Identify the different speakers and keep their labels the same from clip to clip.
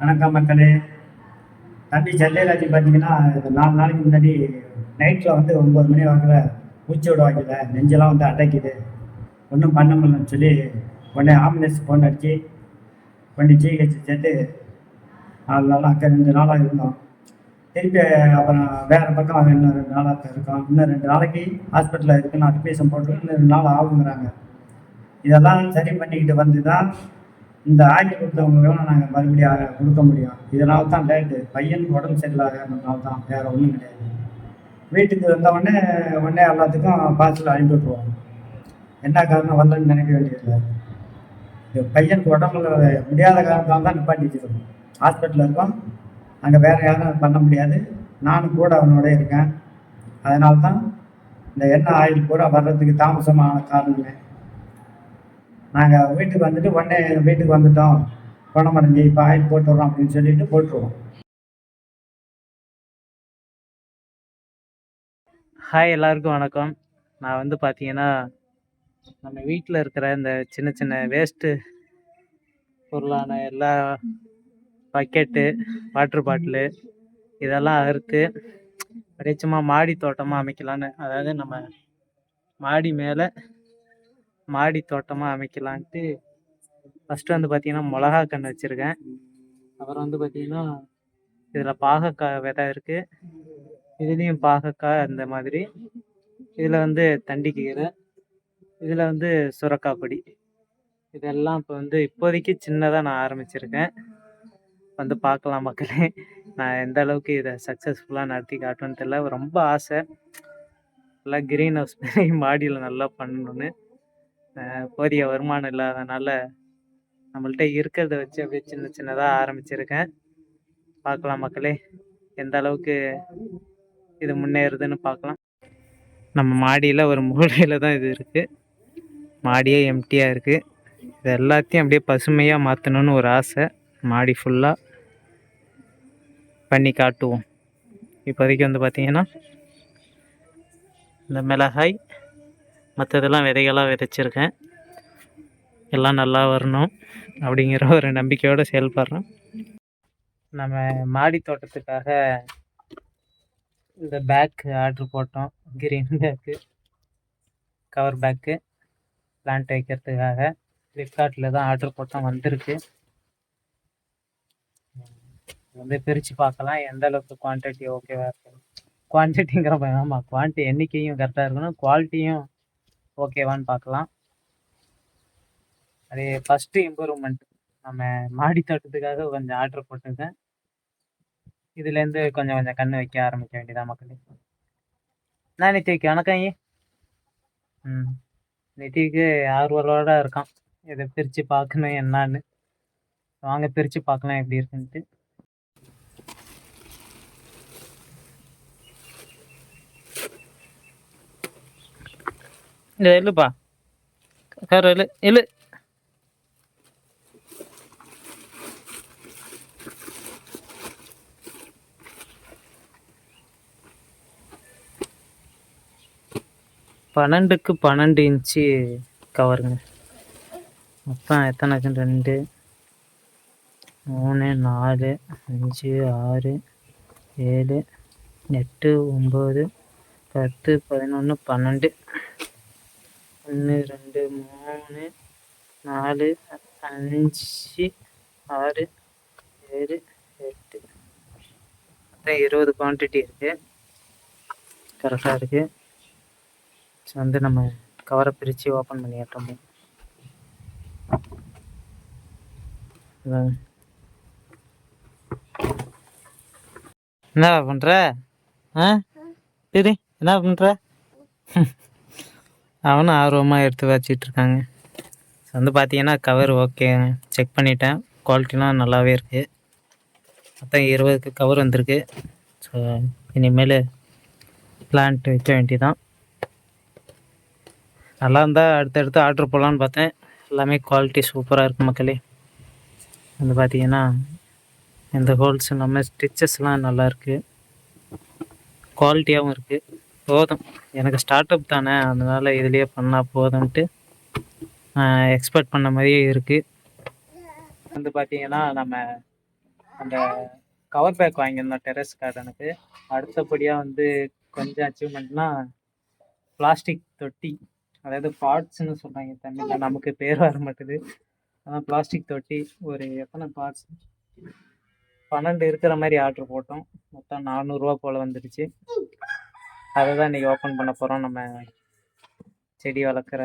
Speaker 1: வணக்கம் மக்களே. தம்பி செல்லைராஜ் பார்த்தீங்கன்னா இந்த நாலு நாளைக்கு முன்னாடி நைட்டில் வந்து ஒம்பது மணி வாக்கில் மூச்சு விட வைக்கல நெஞ்செல்லாம் வந்து அடைக்குது. ஒன்றும் பண்ண முடியலன்னு சொல்லி உடனே ஆம்புலன்ஸ் ஃபோன் அடித்து கொண்டு ஜிஹெச் சேர்த்து நாலு நாள் அங்கே ரெண்டு நாளாக இருந்தோம். திருப்பி அப்புறம் வேறு பக்கம் இன்னும் ரெண்டு நாளாக இருக்கோம் இன்னும் ரெண்டு நாளைக்கு ஹாஸ்பிட்டலில் இருக்குன்னு அட்மிஷன் போட்டு இன்னும் ரெண்டு நாள் ஆகுங்கிறாங்க. இதெல்லாம் சரி பண்ணிக்கிட்டு வந்து தான் இந்த ஆக்கி கொடுத்தவங்களுக்கெல்லாம் நாங்கள் மறுபடியும் கொடுக்க முடியும்? இதனால தான் லேட்டு பையனுக்கு உடம்பு சரியில்லாதனால தான் வேறு ஒன்றும் கிடையாது. வீட்டுக்கு வந்தவொடனே உடனே எல்லாத்துக்கும் பார்சல் அனுப்பி விட்ருவோம் என்ன காரணம் வரலன்னு நினைக்க வேண்டியதில்லை. இது பையனுக்கு உடம்புல முடியாத காரணத்தால் தான் நிப்பாட்டி வச்சுருக்கோம் ஹாஸ்பிட்டலில் இருக்கோம். அங்கே வேறு யாரும் பண்ண முடியாது. நானும் கூட அவனோட இருக்கேன். அதனால தான் இந்த எண்ணெய் ஆயில் பூரா வர்றதுக்கு தாமசமான காரணமே. நாங்கள் வீட்டுக்கு வந்துட்டு உடனே வீட்டுக்கு வந்துட்டோம். குணமடைஞ்சி இப்போ ஆயில் போட்டுடுறோம் அப்படின்னு சொல்லிட்டு போட்டுருவோம்.
Speaker 2: ஹாய் எல்லாருக்கும் வணக்கம். நான் வந்து பார்த்தீங்கன்னா நம்ம வீட்டில் இருக்கிற இந்த சின்ன சின்ன வேஸ்ட்டு பொருளான எல்லா பக்கெட்டு வாட்ரு பாட்டிலு இதெல்லாம் அறுத்து அப்படியே சும்மா மாடி தோட்டமாக அமைக்கலான்னு அதாவது நம்ம மாடி மேலே மாடி தோட்டமாக அமைக்கலான்ட்டு ஃபஸ்ட்டு வந்து பார்த்தீங்கன்னா மிளகா கன்று வச்சுருக்கேன். அப்புறம் வந்து பார்த்தீங்கன்னா இதில் பாகக்காய் விதை இருக்குது இதுலேயும் பாகக்காய் அந்த மாதிரி. இதில் வந்து தண்டிக்கீரை. இதில் வந்து சுரக்காய் பொடி. இதெல்லாம் இப்போ வந்து இப்போதைக்கு சின்னதாக நான் ஆரம்பிச்சிருக்கேன். வந்து பார்க்கலாம் மக்களே. நான் எந்த அளவுக்கு இதை சக்ஸஸ்ஃபுல்லாக நடத்தி காட்டுவேன்னு தெரியல. ரொம்ப ஆசை. நல்லா க்ரீன் ஹவுஸ் மாடியில் நல்லா பண்ணணும்னு. போதிய வருமானம் இல்லாதனால நம்மள்ட்ட இருக்கிறத வச்சு அப்படியே சின்ன சின்னதாக ஆரம்பிச்சிருக்கேன். பார்க்கலாம் மக்களே எந்த அளவுக்கு இது முன்னேறுதுன்னு பார்க்கலாம். நம்ம மாடியில் ஒரு மூலையில் தான் இது இருக்குது மாடியே எம்டியாக இருக்குது இது எல்லாத்தையும் அப்படியே பசுமையாக மாற்றணும்னு ஒரு ஆசை. மாடி ஃபுல்லாக பண்ணி காட்டுவோம். இப்போதைக்கு வந்து பார்த்திங்கன்னா இந்த மிளகாய் மற்றதெல்லாம் விதைகளாக விதைச்சிருக்கேன். எல்லாம் நல்லா வரணும் அப்படிங்கிற ஒரு நம்பிக்கையோடு செயல்படுறேன் நம்ம மாடி தோட்டத்துக்காக இந்த பேக்கு ஆர்டர் போட்டோம். Green bag cover bag plant வைக்கிறதுக்காக. ஃப்ளிப்கார்ட்டில் தான் ஆர்டர் போட்டோம் வந்திருக்கு. வந்து பிரித்து பார்க்கலாம் எந்த அளவுக்கு குவான்டிட்டி ஓகேவாக இருக்கு. குவான்டிட்டிங்கிற ஆமாம் குவான்டிட்டி எண்ணிக்கையும் கரெக்டாக இருக்கணும் குவாலிட்டியும் ஓகேவான்னு பார்க்கலாம். அது ஃபஸ்ட்டு இம்ப்ரூவ்மெண்ட் நம்ம மாடி தோட்டத்துக்காக கொஞ்சம் ஆர்டர் போட்டிருக்கேன். இதுலேருந்து கொஞ்சம் கொஞ்சம் கண்ணு வைக்க ஆரம்பிக்க வேண்டியதான் மக்களே. நான் நித்திக்கு வணக்கம் ஐயே. ம். நித்திக்கு ஆர்வலோட இருக்கான். இதை பிரித்து பார்க்கணும் என்னான்னு. வாங்க பிரித்து பார்க்கலாம் எப்படி இருக்குன்ட்டு. இந்த இல்லைப்பா கார் இல்லை இல்லை பன்னெண்டுக்கு பன்னெண்டு இன்ச்சு கவருங்க. மொத்தம் எத்தனை ரெண்டு. மூணு நாலு அஞ்சு ஆறு ஏழு எட்டு ஒம்பது பத்து பதினொன்று பன்னெண்டு. ஒன்று ரெண்டு மூணு நாலு அஞ்சு ஆறு ஏழு எட்டு. மொத்தம் இருபது குவான்டிட்டி இருக்குது கரெக்டாக இருக்குது ஸோ வந்து நம்ம கவரை பிரித்து ஓப்பன் பண்ணி காட்டுறோம். இதாங்க. என்ன பண்ணுற ஆ? சரி என்ன பண்ணுற அவனும் ஆர்வமாக எடுத்து வச்சிட்டு இருக்காங்க. ஸோ வந்து பார்த்தீங்கன்னா கவர் ஓகே செக் பண்ணிட்டேன். குவாலிட்டிலாம் நல்லாவே இருக்குது மொத்தம் இருபதுக்கு கவர் வந்திருக்கு. ஸோ இனிமேல் பிளான்ட் வைக்க வேண்டியதான் நல்லா இருந்தால் அடுத்தடுத்து ஆர்டர் போடலான்னு பார்த்தேன். எல்லாமே குவாலிட்டி சூப்பராக இருக்குது மக்களே. வந்து பார்த்தீங்கன்னா இந்த ஹோல்ஸ் இல்லாமல் ஸ்டிச்சஸ்லாம் நல்லா இருக்குது குவாலிட்டியாகவும் இருக்குது போதும். எனக்கு ஸ்டார்ட் அப் தானே அதனால் இதுலேயே பண்ணால் போதும்ன்ட்டு எக்ஸ்பெக்ட் பண்ண மாதிரியே இருக்குது வந்து பார்த்தீங்கன்னா நம்ம அந்த கவர் பேக் வாங்கியிருந்தோம் டெரஸ் கார்டனுக்கு அடுத்தபடியாக வந்து கொஞ்சம் அச்சீவ்மெண்ட்னா பிளாஸ்டிக் தொட்டி. அதாவது பார்ட்ஸ்னு சொல்கிறாங்க தமிழில். நமக்கு பேர் வர மாட்டேது. ஆனால் பிளாஸ்டிக் தொட்டி. ஒரு எத்தனை பார்ட்ஸ் பன்னெண்டு இருக்கிற மாதிரி ஆர்டர் போட்டோம். மொத்தம் நானூறுரூவா போல் வந்துடுச்சு. அதை தான் இன்றைக்கி ஓப்பன் பண்ண போகிறோம் நம்ம செடி வளர்க்குற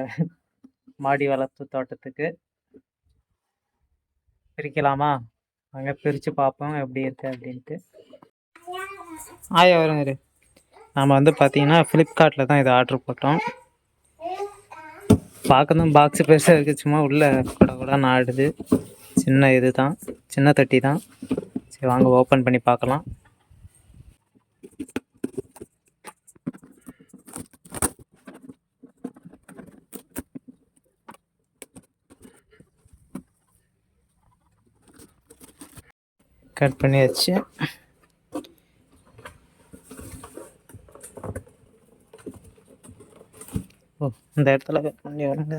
Speaker 2: மாடி வளர்ப்பு தோட்டத்துக்கு. பிரிக்கலாமா? அங்கே பிரித்து பார்ப்போம். எப்படி இருக்குது அப்படின்ட்டு. ஆயா வருங்க நாம் வந்து பார்த்தீங்கன்னா ஃப்ளிப்கார்ட்டில் தான் இதை ஆர்டர் போட்டோம். பார்க்கணும். பாக்ஸ் பெருசாக இருக்குது சும்மா உள்ளே கூட கூட ஆடுது. சின்ன இது தான் சின்ன தட்டி தான் சரி வாங்க ஓப்பன் பண்ணி பார்க்கலாம். கட் பண்ணியாச்சு. ஓ இந்த இடத்துல கட் பண்ணி வருங்க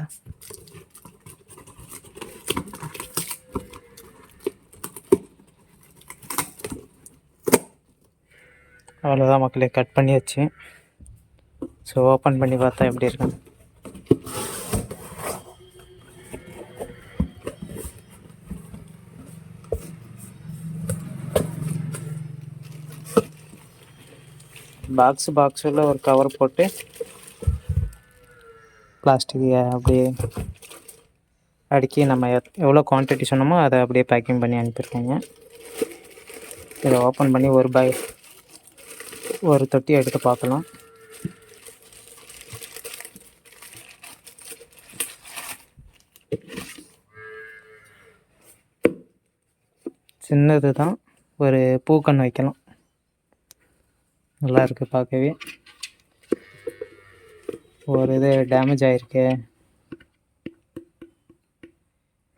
Speaker 2: அவ்வளோதான் மக்களே கட் பண்ணியாச்சு. ஸோ ஓப்பன் பண்ணி பார்த்தா எப்படி இருக்கும்? பாக்ஸ் பாக்ஸில் ஒரு கவர் போட்டு பிளாஸ்டிக் அப்படியே அடுக்கி நம்ம எவ்வளோ குவான்டிட்டி சொன்னோமோ அதை அப்படியே பேக்கிங் பண்ணி அனுப்பியிருக்காங்க. இதை ஓப்பன் பண்ணி ஒரு பை ஒரு தொட்டி எடுத்து பார்க்கலாம். சின்னது தான் ஒரு பூக்கன்று வைக்கலாம். நல்லா இருக்குது பார்க்கவே. ஒரு இது டேமேஜ் ஆகிருக்கு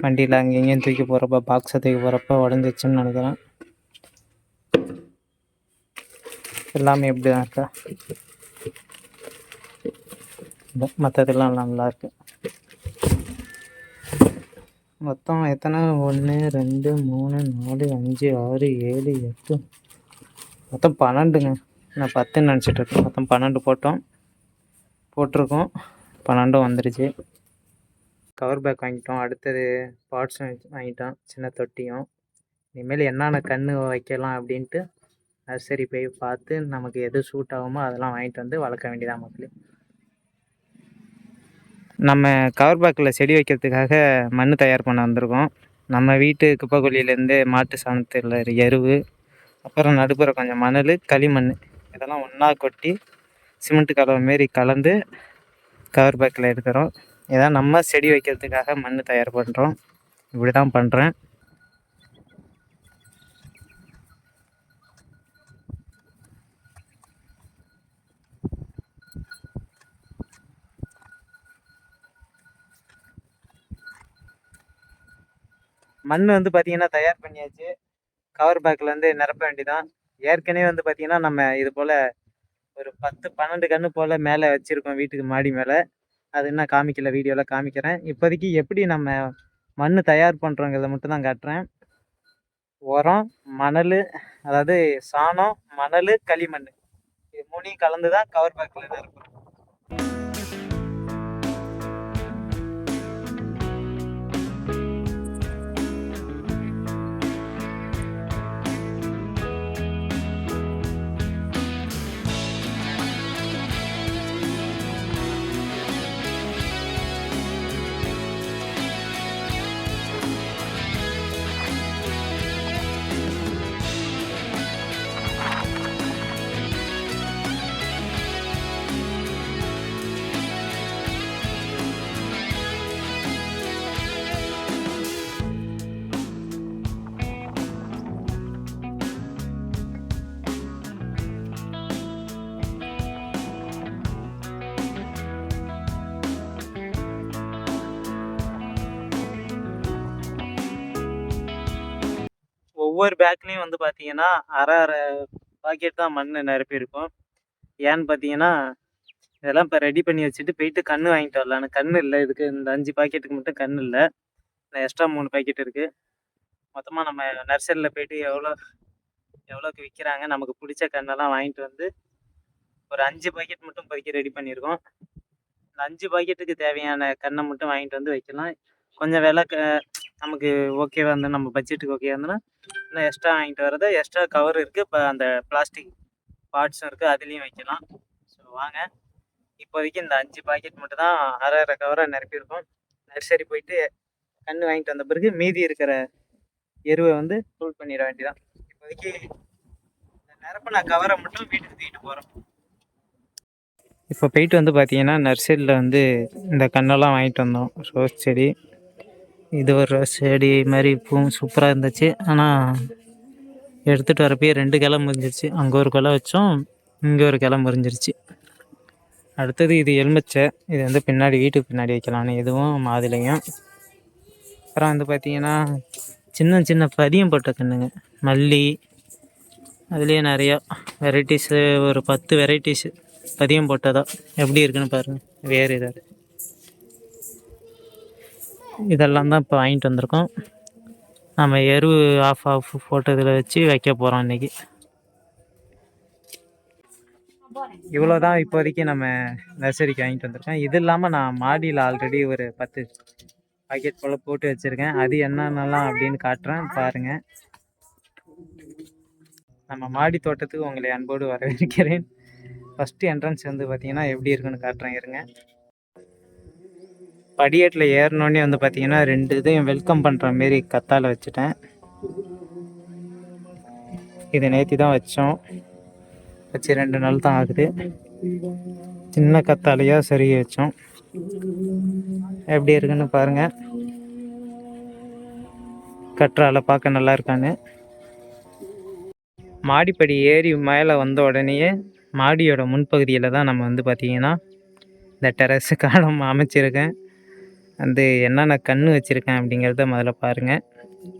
Speaker 2: வண்டியில் அங்கே தூக்கி போகிறப்ப பாக்ஸை தூக்கி போகிறப்ப உடஞ்சிச்சுன்னு நினைக்கிறேன். எல்லாமே இப்படி தான் இருக்கா மற்றதெல்லாம் நல்லா இருக்கு. மொத்தம் எத்தனை? ஒன்று ரெண்டு மூணு நாலு அஞ்சு ஆறு ஏழு எட்டு. மொத்தம் பன்னெண்டுங்க. நான் பத்துன்னு நினச்சிட்டு இருக்கேன். மொத்தம் பன்னெண்டு போட்டோம். போட்டிருக்கோம். பன்னெண்டும் வந்துடுச்சு கவர் பேக் வாங்கிட்டோம். அடுத்தது பார்ட்ஸ் வாங்கிட்டோம். சின்ன தொட்டியும். இனிமேல் என்னென்ன கன்று வைக்கலாம் அப்படின்ட்டு நர்சரி போய் பார்த்து நமக்கு எது சூட் ஆகுமோ அதெல்லாம் வாங்கிட்டு வந்து வளர்க்க வேண்டியதாக மக்களே. நம்ம கவர் பேக்கில் செடி வைக்கிறதுக்காக மண் தயார் பண்ண வந்திருக்கோம். நம்ம வீட்டு குப்பைக்குழியிலேருந்து மாட்டு சாணத்தில் எருவு அப்புறம் நடுப்புற கொஞ்சம் மணல் களிமண் இதெல்லாம் ஒன்றா கொட்டி சிமெண்ட் கலவை மாரி கலந்து கவர் பேக்கில் எடுக்கிறோம். இதான் நம்ம செடி வைக்கிறதுக்காக மண் தயார் பண்ணுறோம் இப்படி தான் பண்ணுறேன் மண் வந்து பார்த்தீங்கன்னா தயார் பண்ணியாச்சு. கவர் பேக்கில் வந்து நிரப்ப வேண்டிதான் ஏற்கனவே வந்து பார்த்தீங்கன்னா நம்ம இது போல் ஒரு பத்து பன்னெண்டு கன்று போல் மேலே வச்சுருக்கோம் வீட்டுக்கு மாடி மேலே. அது இன்னும் காமிக்கல வீடியோவில் காமிக்கிறேன். இப்போதைக்கு எப்படி நம்ம மண் தயார் பண்ணுறோங்கிறத மட்டும் தான் காட்டுறேன். உரம் மணல் அதாவது சாணம் மணல் களிமண். இது மூணையும் கலந்து தான் கவர் பேக்கில் நிரப்புறோம் ஒவ்வொரு பேக்லேயும் வந்து பார்த்தீங்கன்னா அரை அரை பாக்கெட் தான் மண் நிரப்பியிருக்கும். ஏன்னு பார்த்தீங்கன்னா இதெல்லாம் இப்போ ரெடி பண்ணி வச்சுட்டு போயிட்டு கன்று வாங்கிட்டு வரலான்னு கன்று இல்லை. இதுக்கு இந்த அஞ்சு பாக்கெட்டுக்கு மட்டும் கன்று இல்லை. எக்ஸ்ட்ரா மூணு பாக்கெட் இருக்குது மொத்தமாக நம்ம நர்சரியில் போயிட்டு எவ்வளோ எவ்வளோக்கு விற்கிறாங்க நமக்கு பிடிச்ச கண்ணெல்லாம் வாங்கிட்டு வந்து ஒரு அஞ்சு பாக்கெட் மட்டும் இப்போதைக்கு ரெடி பண்ணியிருக்கோம். இந்த அஞ்சு பாக்கெட்டுக்கு தேவையான கண்ணை மட்டும் வாங்கிட்டு வந்து வைக்கலாம். கொஞ்சம் விலை க நமக்கு ஓகேவா இருந்தால் நம்ம பட்ஜெட்டுக்கு ஓகே இருந்ததுன்னா இன்னும் எக்ஸ்ட்ரா வாங்கிட்டு வர்றது. எக்ஸ்ட்ரா கவர் இருக்குது இப்போ அந்த பிளாஸ்டிக் பார்ட்ஸும் இருக்குது அதுலேயும் வைக்கலாம். ஸோ வாங்க. இப்போதைக்கு இந்த அஞ்சு பாக்கெட் மட்டும் தான் அரை அரை கவராக நிரப்பியிருக்கோம். நர்சரி போயிட்டு கன்று வாங்கிட்டு வந்த பிறகு மீதி இருக்கிற எருவை வந்து ஃபுல் பண்ணிட வேண்டியதான் இப்போதைக்கு இந்த நிரப்பின கவரை மட்டும் வீட்டுக்கு தூக்கிட்டு போகிறோம் இப்போ போயிட்டு வந்து பார்த்தீங்கன்னா நர்சரியில் வந்து இந்த கண்ணெல்லாம் வாங்கிட்டு வந்தோம். ரோஸ் செடி இது ஒரு செடி மாதிரி பூவும் சூப்பராக இருந்துச்சு. ஆனால் எடுத்துகிட்டு வரப்பயே ரெண்டு கிளை முறிஞ்சிருச்சு. அங்கே ஒரு கிளை வச்சோம் இங்கே ஒரு கிளை முறிஞ்சிருச்சு. அடுத்தது இது எலுமிச்சை. இது வந்து பின்னாடி வீட்டுக்கு பின்னாடி வைக்கலான்னு இதுவும் மாதுளையும். அப்புறம் வந்து பார்த்தீங்கன்னா சின்ன சின்ன பதியம் போட்ட கண்ணுங்க. மல்லி அதுலேயே நிறையா வெரைட்டிஸு ஒரு பத்து வெரைட்டிஸு பதியம் போட்டதா. எப்படி இருக்குன்னு பாருங்கள் வேறு ஏதாவது. இதெல்லாம் தான் இப்போ வாங்கிட்டு வந்திருக்கோம். நம்ம எரு ஆஃப் ஆஃப் போட்டதில் வச்சு வைக்க போகிறோம் இன்றைக்கி இவ்வளோ தான் இப்போதைக்கு நம்ம நர்சரிக்கு வாங்கிட்டு வந்திருக்கோம் இது இல்லாமல் நான் மாடியில் ஆல்ரெடி ஒரு பத்து பாக்கெட் போல் போட்டு வச்சுருக்கேன். அது என்னென்னலாம் அப்படின்னு காட்டுறேன். பாருங்கள் நம்ம மாடி தோட்டத்துக்கு உங்களை அன்போடு வரவேற்கிறேன். ஃபஸ்ட்டு என்ட்ரன்ஸ் வந்து பார்த்திங்கன்னா எப்படி இருக்குன்னு காட்டுறேன் இருங்க. படியேட்டில் ஏறினோடனே வந்து பார்த்தீங்கன்னா ரெண்டு இதையும் வெல்கம் பண்ணுற மாரி கத்தால வச்சுட்டேன். இது நேற்றி தான் வச்சோம். வச்சு ரெண்டு நாள் தான் ஆகுது. சின்ன கத்தாலையாக சரி வச்சோம். எப்படி இருக்குன்னு பாருங்கள் கற்றால பார்க்க நல்லா இருக்கான்னு. மாடிப்படி ஏறி மேலே வந்த உடனேயே மாடியோட முன்பகுதியில் தான் நம்ம வந்து பார்த்திங்கன்னா இந்த டெரஸ் காலம் அமைச்சிருக்கேன். வந்து என்னென்ன கன்று வச்சுருக்கேன் அப்படிங்கிறத முதல்ல பாருங்கள்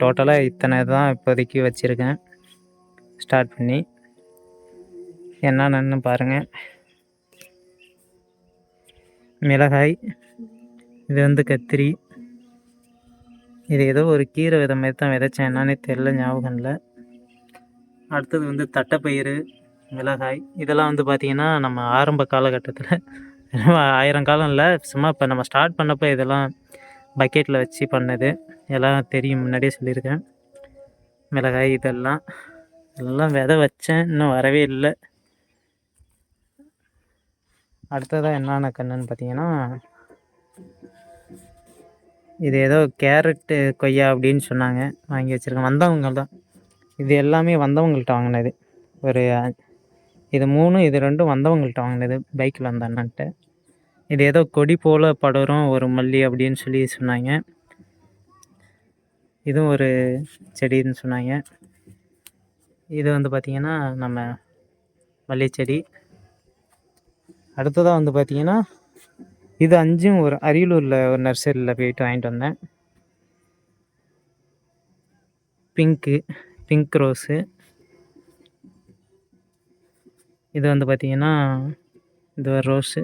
Speaker 2: டோட்டலாக இத்தனை தான் இப்போதைக்கு வச்சுருக்கேன். ஸ்டார்ட் பண்ணி என்னென்னு பாருங்கள் மிளகாய் இது வந்து கத்திரி. இது ஏதோ ஒரு கீரை வித மாதிரி தான் விதைச்சேன். என்னன்னே தெரில ஞாபகம் இல்லை. அடுத்தது வந்து தட்டைப்பயிறு மிளகாய் இதெல்லாம் வந்து பார்த்திங்கன்னா நம்ம ஆரம்ப காலகட்டத்தில் ஆயிரம் காலம் இல்லை சும்மா இப்போ நம்ம ஸ்டார்ட் பண்ணப்போ இதெல்லாம் பக்கெட்டில் வச்சு பண்ணது. எல்லாம் தெரியும் முன்னாடியே சொல்லியிருக்கேன். மிளகாய் இதெல்லாம் எல்லாம் விதை வச்சேன் இன்னும் வரவே இல்லை. அடுத்ததாக என்னென்ன கன்றுன்னு பார்த்தீங்கன்னா இது ஏதோ கேரட்டு கொய்யா அப்படின்னு சொன்னாங்க வாங்கி வச்சுருக்கேன். வந்தவங்க தான் இது எல்லாமே வந்தவங்கள்ட்ட வாங்கினது. ஒரு இது மூணு இது ரெண்டும் வந்தவங்கள்ட்ட வாங்கினது. பைக்கில் வந்த அண்ணன்ட்ட. இது ஏதோ கொடி போல் படரும் ஒரு மல்லி அப்படின்னு சொல்லி சொன்னாங்க. இதுவும் ஒரு செடின்னு சொன்னாங்க. இது வந்து பார்த்திங்கன்னா நம்ம மல்லி செடி அடுத்ததாக வந்து பார்த்தீங்கன்னா இது அஞ்சும் ஒரு அரியலூரில் ஒரு நர்சரியில் போயிட்டு வாங்கிட்டு வந்தேன். Pink pink rose. இது வந்து பார்த்திங்கன்னா இது ஒரு ரோஸு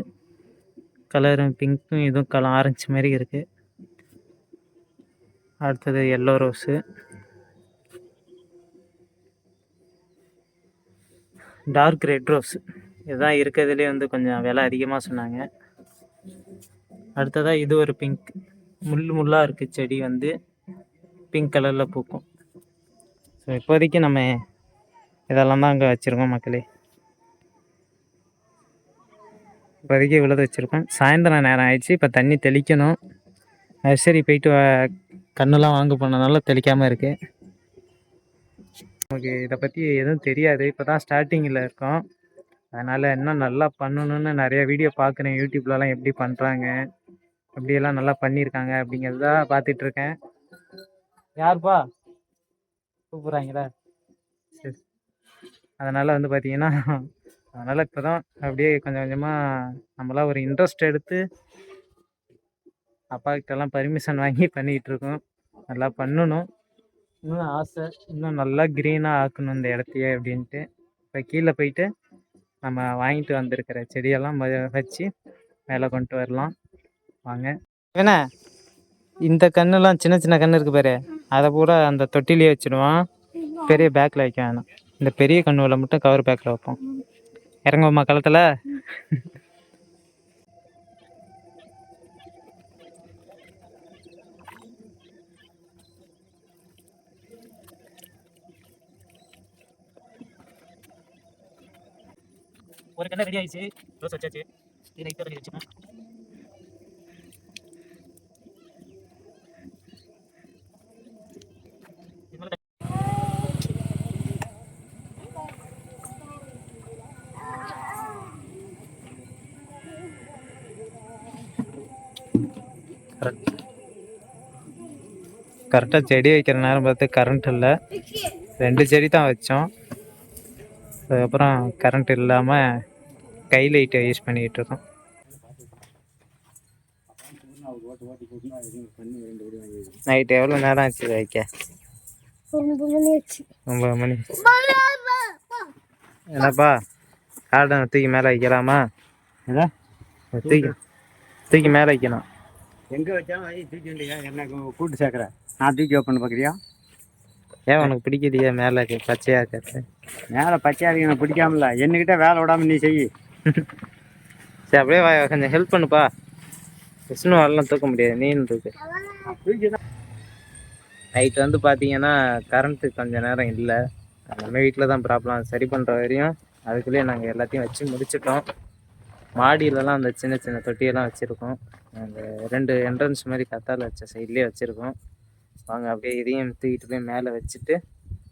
Speaker 2: கலரும் பிங்க்கும் இதுவும் கலர் ஆரஞ்சு மாதிரி இருக்குது அடுத்தது yellow rose. Dark red rose. இதுதான் இருக்கிறதுலே வந்து கொஞ்சம் விலை அதிகமாக சொன்னாங்க. அடுத்ததாக இது ஒரு பிங்க். முள் முள்ளாக இருக்குது செடி வந்து பிங்க் கலரில் பூக்கும். ஸோ இப்போதைக்கு நம்ம இதெல்லாம் தான் அங்கே வச்சுருக்கோம் மக்களே. இப்போதைக்கு விழுத வச்சுருக்கேன் சாயந்தரம் நேரம் ஆயிடுச்சு. இப்போ தண்ணி தெளிக்கணும். நர்சரி போயிட்டு கண்ணெல்லாம் வாங்க போனதுனால தெளிக்காமல் இருக்குது நமக்கு இதை பற்றி எதுவும் தெரியாது. இப்போ தான் ஸ்டார்டிங்கில் இருக்கோம். அதனால் இன்னும் நல்லா பண்ணணும்னு நிறைய வீடியோ பார்க்குறேன். யூடியூப்லலாம் எப்படி பண்ணுறாங்க எப்படியெல்லாம் நல்லா பண்ணியிருக்காங்க அப்படிங்கிறத தான் பார்த்துட்ருக்கேன். யாருப்பா? கூப்பிட்றாங்களா. சரி. அதனால் வந்து பார்த்தீங்கன்னா அதனால் இப்போ தான் அப்படியே கொஞ்சம் கொஞ்சமாக நம்மளாம் ஒரு இன்ட்ரெஸ்ட் எடுத்து அப்பா கிட்டலாம் பர்மிஷன் வாங்கி பண்ணிக்கிட்டு இருக்கோம். நல்லா பண்ணணும். இன்னும் ஆசை. இன்னும் நல்லா க்ரீனாக ஆக்கணும் இந்த இடத்தையே அப்படின்ட்டு. இப்போ கீழே போயிட்டு நம்ம வாங்கிட்டு வந்திருக்கிற செடியெல்லாம் வச்சு மேலே கொண்டு வரலாம். வாங்க. என்ன? இந்த கன்றுலாம் சின்ன சின்ன கன்று இருக்கு பாரு. அதை பூரா அந்த தொட்டிலேயே வச்சிடுவான். பெரிய பேக்கில் வைக்க வேணாம். இந்த பெரிய கண்ணுவில் மட்டும் கவர் பேக்கில் வைப்போம். இறங்குவோமா களத்தில்? ஒரு கண்ணை ரெடி ஆயிடுச்சு. ரோஸ் வச்சாச்சு. இது லைட்டாக ரெடி கரெக்டாக செடி வைக்கிற நேரம் பார்த்து கரண்ட் இல்லை. ரெண்டு செடி தான் வச்சோம். அதுக்கப்புறம் கரண்ட் இல்லாமல் கை லைட்டை யூஸ் பண்ணிக்கிட்டு இருக்கோம். நைட் எவ்வளோ நேரம் ஆச்சு வைக்க? ஒம்பது மணி. என்னப்பா? கார்டனை தூக்கி மேலே வைக்கலாமா? தூக்கி தூக்கி மேலே வைக்கணும்.
Speaker 1: எங்கே வச்சாலும் தூக்கி என்ன கூட்டு சேர்க்குற? நான் தூக்கி ஓப்பன் பார்க்குறியா?
Speaker 2: ஏன் உனக்கு பிடிக்கலையா மேலே பச்சையாக இருக்கிறது
Speaker 1: மேலே பச்சையாக இருக்கு எனக்கு பிடிக்காமல என்கிட்ட வேலை விடாம நீ செய்.
Speaker 2: சரி அப்படியே வா, கொஞ்சம் ஹெல்ப் பண்ணுப்பா. விஷ்ணு வரலாம் தூக்க முடியாது. நீன்னு தூக்கு. நைட் வந்து பார்த்தீங்கன்னா கரண்ட்டு கொஞ்ச நேரம் இல்லை. நம்ம வீட்டில் தான் ப்ராப்ளம் சரி பண்ணுற வரையும் அதுக்குள்ளேயே நாங்கள் எல்லாத்தையும் வச்சு முடிச்சிட்டோம். மாடியிலலாம் அந்த சின்ன சின்ன தொட்டியெல்லாம் வச்சுருக்கோம். அந்த ரெண்டு என்ட்ரன்ஸ் மாதிரி கத்தால வச்ச சைட்லேயே வச்சுருக்கோம். வாங்க அப்படியே இதையும் தூக்கிட்டு போய் மேலே வச்சுட்டு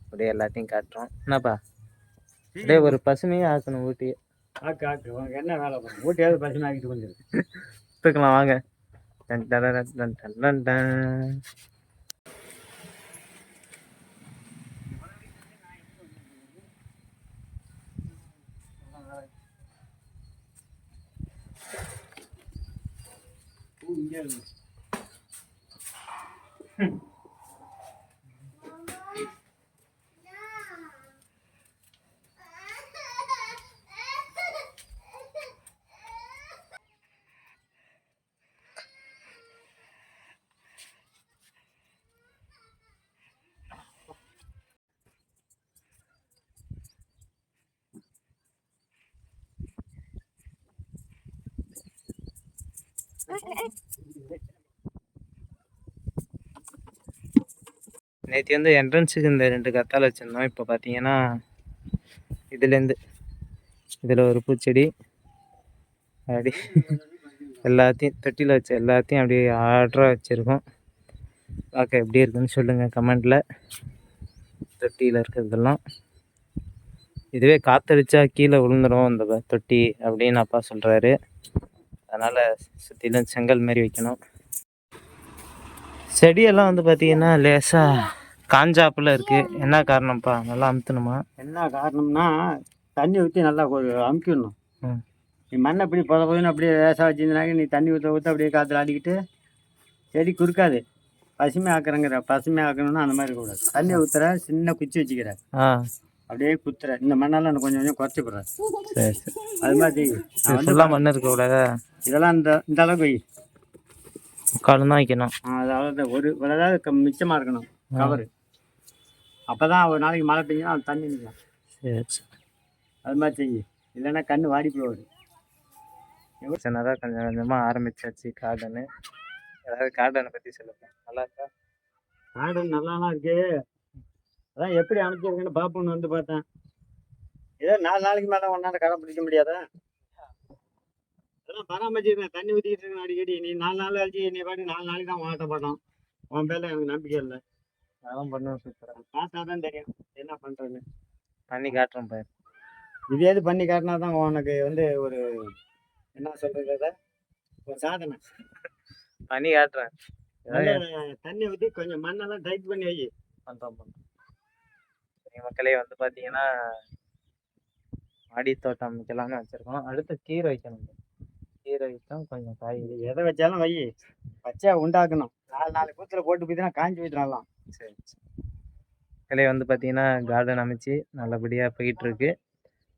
Speaker 2: அப்படியே எல்லாத்தையும் காட்டுறோம். என்னப்பா? அப்படியே ஒரு பசுமையாக ஆக்கணும் ஊட்டியை.
Speaker 1: ஆக்கு ஆக்கு உனக்கு என்ன வேலை பண்ணும் ஊட்டியாவது பசுமை ஆக்கிட்டு கொஞ்சம்
Speaker 2: தூக்கலாம் வாங்க. டன் நேற்று வந்து என்ட்ரன்ஸுக்கு இந்த ரெண்டு கத்தால் வச்சுருந்தோம். இப்போ பார்த்தீங்கன்னா இதுலேருந்து இதில் ஒரு பூச்செடி அப்படி எல்லாத்தையும் தொட்டியில் வச்ச எல்லாத்தையும் அப்படியே ஆர்டராக வச்சுருக்கோம். பார்க்க எப்படி இருக்குன்னு சொல்லுங்கள் கமெண்டில். தொட்டியில் இருக்கிறதெல்லாம். இதுவே காற்றடிச்சா கீழே விழுந்துடும் இந்த தொட்டி அப்படின்னு அப்பா சொல்கிறாரு அதனால் சுற்றிலும் செங்கல் மாரி வைக்கணும். செடியெல்லாம் வந்து பார்த்திங்கன்னா லேசாக காஞ்சாப்புல இருக்குது என்ன காரணம்ப்பா? நல்லா அமுத்தணுமா?
Speaker 1: என்ன காரணம்னா தண்ணி ஊற்றி நல்லா அமுக்கிடணும். நீ மண்ணை இப்படி புத புதன்னு அப்படியே லேசாக வச்சிருந்தாக்க நீ தண்ணி ஊற்ற ஊற்ற அப்படியே காற்றுல ஆடிக்கிட்டு செடி குறுக்காது. பசுமை ஆக்குறங்கிற பசுமை ஆக்கணும்னா அந்த மாதிரி இருக்கக்கூடாது. தண்ணி ஊற்றுற சின்ன குச்சி வச்சுக்கிற. அப்படியே குத்துற. இந்த மண்ணெல்லாம் கொஞ்சம் கொஞ்சம் குறைச்சி போடுற
Speaker 2: சரி சரி.
Speaker 1: அது மாதிரி
Speaker 2: ஃபுல்லாக மண் இருக்கக்கூடாதா
Speaker 1: இதெல்லாம் இந்த இந்த அளவுக்கு வை.
Speaker 2: முக்காலும் தான் வைக்கணும்.
Speaker 1: அதாவது ஒரு அதாவது க- மிச்சமா இருக்கணும். கவரு. அப்பதான் ஒரு நாளைக்கு மழை அது தண்ணி நிற்கும்.
Speaker 2: சரி சரி.
Speaker 1: அது மாதிரி செய்யு. இல்லைன்னா கண்ணு வாடி போகுது
Speaker 2: சின்னதாக கொஞ்சம் கொஞ்சமாக ஆரம்பிச்சாச்சு கார்டனு ஏதாவது கார்டனை பற்றி சொல்லுங்க. நல்லா இருக்கா?
Speaker 1: கார்டன் நல்லாலாம் இருக்கு. அதான் எப்படி அனுப்பிச்சிருக்குன்னு பாப்புன்னு வந்து பார்த்தேன். ஏதோ நாலு நாளைக்கு மேலே ஒன்னால கடை பிடிக்க முடியாதா? அதான் பராமரிச்சிருக்கேன் தண்ணி ஊற்றிட்டு இருக்கேன் அடிக்கடி. நீ நாலு நாள் கழிச்சு நீ பாட்டு நாலு நாளைக்கு தான் மாட்ட போட்டோம். உன் பேர்ல எனக்கு நம்பிக்கை இல்லை.
Speaker 2: அதெல்லாம் பண்ணுவோம் சூப்பராக
Speaker 1: பார்த்தா தான் தெரியும். என்ன பண்ணுறேன்னு
Speaker 2: பண்ணி காட்டுறோம் பாரு.
Speaker 1: இது பண்ணி காட்டினா தான் உனக்கு வந்து ஒரு என்ன சொல்றது ஒரு சாதனை.
Speaker 2: பண்ணி காட்டுறேன்.
Speaker 1: தண்ணி ஊற்றி கொஞ்சம் மண்ணெல்லாம் டைட் பண்ணி வை.
Speaker 2: பண்ணுறோம் பண்ணுறோம் மக்களே வந்து பார்த்தீங்கன்னா மாடி தோட்டம் அமைக்கலாம்னு வச்சுருக்கோம். அடுத்து கீரை வைக்கணும். கீரை வைத்தோம் கொஞ்சம் காய்.
Speaker 1: எதை வச்சாலும் வை. பச்சையா உண்டாக்கணும். நாலு நாலு கூத்துல போட்டு போயிட்டுனா காஞ்சி போயிட்டுலாம்
Speaker 2: சரி சரி. மக்களே வந்து பார்த்தீங்கன்னா கார்டன் அமைச்சு நல்லபடியாக போயிட்டுருக்கு.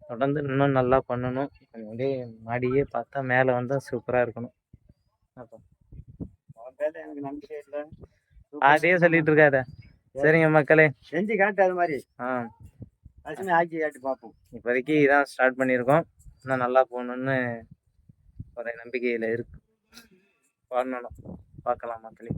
Speaker 2: தொடர்ந்து இன்னும் நல்லா பண்ணணும். கொஞ்சம் அப்படியே மாடியே பார்த்தா மேலே வந்தால் சூப்பராக இருக்கணும். அப்போ.
Speaker 1: எனக்கு நம்பிக்கை இல்லை.
Speaker 2: அதே சொல்லிட்டு இருக்காத. சரிங்க மக்களே.
Speaker 1: செஞ்சு காட்டு அது மாதிரி.
Speaker 2: ஆ.
Speaker 1: ஆக்கி காட்டு பார்ப்போம்
Speaker 2: இப்போதைக்கு இதான் ஸ்டார்ட் பண்ணியிருக்கோம். இன்னும் நல்லா போகணுன்னு ஒரு நம்பிக்கையில் இருக்கு. பண்ணணும் பார்க்கலாம் மக்களே.